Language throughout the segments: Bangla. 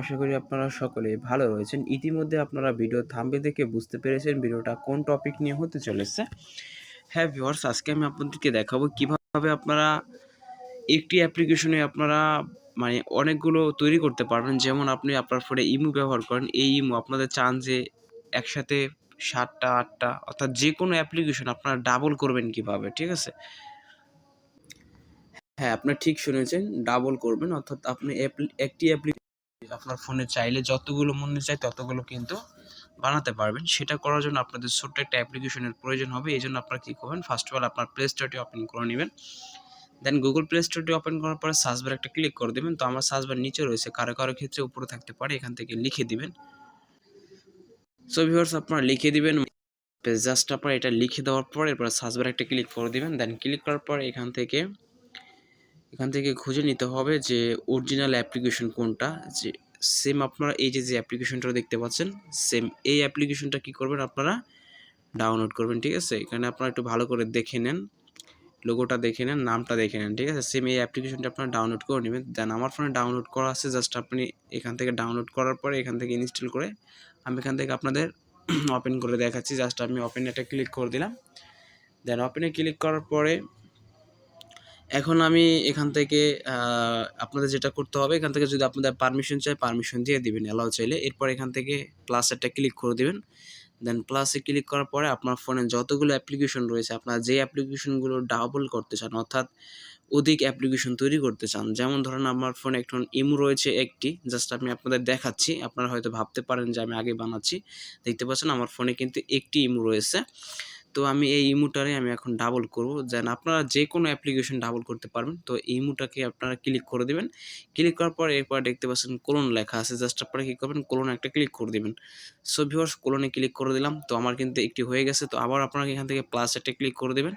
আশা করি আপনারা সকলে ভালো রয়েছেন। ইতিমধ্যে আপনারা ভিডিও থাম্বে দেখে বুঝতে পেরেছেন ভিডিওটা কোন টপিক নিয়ে হতে চলেছে। হ্যাঁ ভিউয়ার্স আজকে আমি আপনাদেরকে দেখাবো কীভাবে আপনারা একটি অ্যাপ্লিকেশনে আপনারা মানে অনেকগুলো তৈরি করতে পারবেন। যেমন আপনি আপনার ফোনে ইমু ব্যবহার করেন। এই ইমু আপনাদের চান যে একসাথে সাতটা, আটটা, অর্থাৎ যে কোনো অ্যাপ্লিকেশন আপনারা ডাবল করবেন কীভাবে, ঠিক আছে? হ্যাঁ আপনি ঠিক শুনেছেন ডাবল করবেন। অর্থাৎ আপনি একটি অ্যাপ্লিকেশন আপনার ফোনে চাইলে যতগুলো মনে চায় ততগুলো কিন্তু বানাতে পারবেন। সেটা করার জন্য আপনাদের ছোট্ট একটা অ্যাপ্লিকেশনের প্রয়োজন হবে। এই জন্য আপনারা কী করবেন? ফার্স্ট অফ অল আপনার প্লে স্টোরটি ওপেন করে নেবেন। দেন গুগল প্লে স্টোরটি ওপেন করার পরে সার্চবার একটা ক্লিক করে দেবেন। তো আমার সার্চবার নিচে রয়েছে। কারও কারও ক্ষেত্রে উপরে থাকতে পারে। এখান থেকে লিখে দিবেন। সো ভিউয়ার্স আপনারা লিখে দিবেন। জাস্ট আপনার এটা লিখে দেওয়ার পর এরপর সার্চবার একটা ক্লিক করে দিবেন। দেন ক্লিক করার পর এখান থেকে এখান থেকে খুঁজে নিতে হবে যে অরিজিনাল অ্যাপ্লিকেশন কোনটা। যে সেম আপনারা এই যে যে অ্যাপ্লিকেশনটা দেখতে পাচ্ছেন সেম এই অ্যাপ্লিকেশনটা কি করবেন আপনারা? ডাউনলোড করবেন, ঠিক আছে? এখানে আপনারা একটু ভালো করে দেখে নেন লোগোটা দেখে নেন, নামটা দেখে নেন, ঠিক আছে? সেম এই অ্যাপ্লিকেশনটা আপনারা ডাউনলোড করে নেবেন। দেন আমার ফোনে ডাউনলোড করা আছে জাস্ট আপনি এখান থেকে ডাউনলোড করার পরে এখান থেকে ইনস্টল করে আমি এখান থেকে আপনাদের ওপেন করে দেখাচ্ছি। জাস্ট আমি ওপেন এটা ক্লিক করে দিলাম। দেন ওপেনে ক্লিক করার পরে এখন আমি এখান থেকে আপনাদের যেটা করতে হবে, এখান থেকে যদি আপনাদের পারমিশন চাই পারমিশন দিয়ে দিবেন অ্যালাউ চাইলে। এরপর এখান থেকে প্লাস একটা ক্লিক করে দিবেন। দেন প্লাসে ক্লিক করার পরে আপনার ফোনে যতগুলো অ্যাপ্লিকেশন রয়েছে, আপনার যে অ্যাপ্লিকেশনগুলো ডাবল করতে চান, অর্থাৎ অধিক অ্যাপ্লিকেশন তৈরি করতে চান, যেমন ধরেন আমার ফোনে এখন ইমু রয়েছে একটি জাস্ট আমি আপনাদের দেখাচ্ছি, আপনারা হয়তো ভাবতে পারেন যে আমি আগে বানাচ্ছি। দেখতে পাচ্ছেন আমার ফোনে কিন্তু একটি ইমু রয়েছে। তো আমি এই ইমুটারে আমি এখন ডাবল করব। যেন আপনারা যে কোনো অ্যাপ্লিকেশন ডাবল করতে পারবেন। তো ইমুটাকে আপনারা ক্লিক করে দেবেন। ক্লিক করার পর এরপর দেখতে পাচ্ছেন কোলন লেখা আছে। জাস্ট আপনারা কী করবেন? কোলন একটা ক্লিক করে দেবেন। সো ভিউয়ার্স কোলনে ক্লিক করে দিলাম। তো আমার কিন্তু একটি হয়ে গেছে। তো আবার আপনারা এখান থেকে প্লাস একটা ক্লিক করে দেবেন।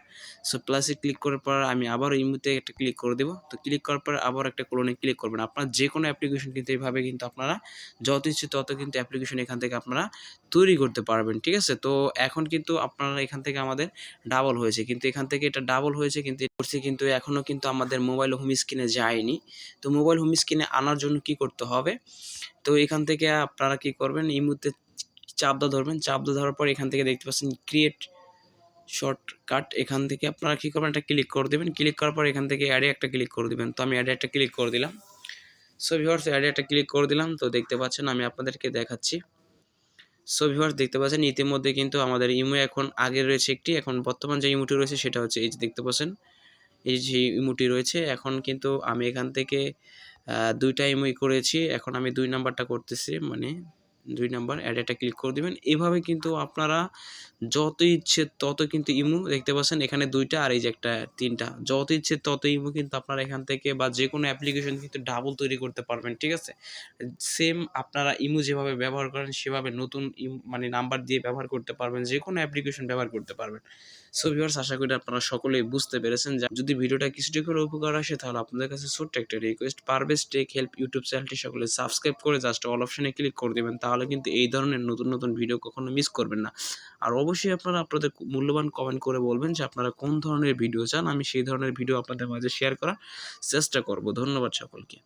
সো প্লাসে ক্লিক করার পর আমি আবার ইমুতে একটা ক্লিক করে দেবো। তো ক্লিক করার পর আবার একটা কোলনে ক্লিক করবেন। আপনার যে কোনো অ্যাপ্লিকেশন কিন্তু এইভাবে কিন্তু আপনারা যত ইচ্ছে তত কিন্তু অ্যাপ্লিকেশন এখান থেকে আপনারা তৈরি করতে পারবেন, ঠিক আছে? তো এখন কিন্তু আপনারা এখান থেকে আমাদের ডাবল হয়েছে। কিন্তু এখান থেকে এটা ডাবল হয়েছে, কিন্তু করছি কিন্তু এখনও কিন্তু আমাদের মোবাইল হোম স্ক্রিনে যায়নি। তো মোবাইল হোম স্ক্রিনে আনার জন্য কি করতে হবে? তো এখান থেকে আপনারা কি করবেন? এই মুহূর্তে চাপদা ধরবেন। চাপদা ধরার পর এখান থেকে দেখতে পাচ্ছেন ক্রিয়েট শর্টকাট এখান থেকে আপনারা কী করবেন? একটা ক্লিক করে দেবেন। ক্লিক করার পর এখান থেকে অ্যাডে একটা ক্লিক করে দেবেন। তো আমি অ্যাডে একটা ক্লিক করে দিলাম। সো ভিউয়ার্স অ্যাডে একটা ক্লিক করে দিলাম। তো দেখতে পাচ্ছেন আমি আপনাদেরকে দেখাচ্ছি। সো ভিভার্স দেখতে পাচ্ছেন। ইতিমধ্যে কিন্তু আমাদের ইমো এখন আগে রয়েছে একটি। এখন বর্তমান যে ইমোটি রয়েছে সেটা হচ্ছে এই যে দেখতে পাচ্ছেন। এই যে ইমোটি রয়েছে, এখন কিন্তু আমি এখান থেকে দুইটা ইমোই করেছি। এখন আমি দুই নাম্বারটা করতেছি মানে দুই নাম্বার অ্যাড একটা ক্লিক করে দেবেন। এভাবে কিন্তু আপনারা যত ইচ্ছে তত কিন্তু ইমু দেখতে পাচ্ছেন এখানে দুইটা আর এই যে একটা তিনটা। যত ইচ্ছে তত ইমু কিন্তু আপনারা এখান থেকে বা যে কোনো অ্যাপ্লিকেশন কিন্তু ডাবল তৈরি করতে পারবেন, ঠিক আছে? সেম আপনারা ইমু যেভাবে ব্যবহার করেন সেভাবে নতুন মানে নাম্বার দিয়ে ব্যবহার করতে পারবেন যে কোনো অ্যাপ্লিকেশন ব্যবহার করতে পারবেন। সো ভিউয়ার্স আশা করি আপনারা সকলেই বুঝতে পেরেছেন যে যদি ভিডিওটা কিছুটি করে উপকার আসে, তাহলে আপনাদের কাছে ছোট্ট একটা রিকোয়েস্ট পারবেস টেক হেল্প ইউটিউব চ্যানেলটি সকলে সাবস্ক্রাইব করে জাস্ট অল অপশনে ক্লিক করে দেবেন, তাহলে কিন্তু এই ধরনের নতুন নতুন ভিডিও কখনো মিস করবেন না। আর অবশ্যই আপনারা আপনাদের মূল্যবান কমেন্ট করে বলবেন যে আপনারা কোন ধরনের ভিডিও চান, আমি সেই ধরনের ভিডিও আপনাদের মাঝে শেয়ার করার চেষ্টা করব। ধন্যবাদ সকলকে।